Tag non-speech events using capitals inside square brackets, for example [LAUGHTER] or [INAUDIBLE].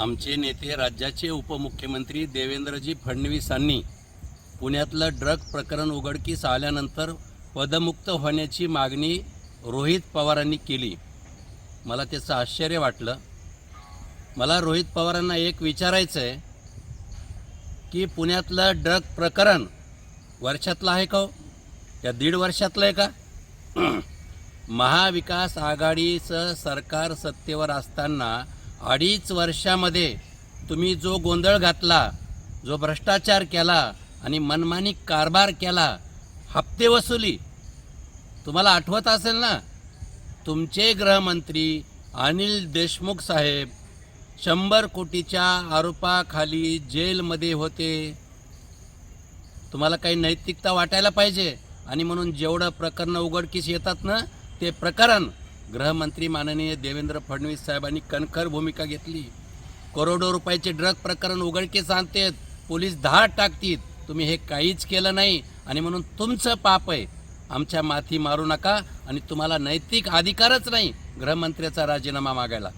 आमचे नेते राज्याचे उपमुख्यमंत्री देवेंद्रजी फडणवीसांनी पुण्यातलं ड्रग प्रकरण उघडकीस आल्यानंतर पदमुक्त होण्याची मागणी रोहित पवारांनी केली. मला त्याचं आश्चर्य वाटलं. मला रोहित पवारांना एक विचारायचं आहे की पुण्यातलं ड्रग प्रकरण वर्षातलं आहे का हो? या दीड वर्षातलं आहे का? [CLEARS THROAT] महाविकास आघाडीचं सरकार सत्तेवर असताना अडीच वर्षामध्ये तुम्ही जो गोंधळ घातला जो भ्रष्टाचार केला आणि मनमानी कारभार केला हप्ते वसुली तुम्हाला आठवत असेल ना? तुमचे गृहमंत्री अनिल देशमुख साहेब शंभर कोटीच्या आरोपाखाली जेलमध्ये होते. तुम्हाला काही नैतिकता वाटायला पाहिजे आणि म्हणून जेवढं प्रकरणं उघडकीस येतात ना ते प्रकरण गृहमंत्री माननीय देवेंद्र फडणवीस साहेबांनी कणखर भूमिका घेतली. करोडो रुपयाचे ड्रग प्रकरण उघडकीस आणतेत. पोलीस धाड टाकतील तुम्ही हे काहीच केलं नाही आणि म्हणून तुमचं पाप आहे. आमच्या माथी मारू नका आणि तुम्हाला नैतिक अधिकारच नाही. गृहमंत्र्याचा राजीनामा मागायला.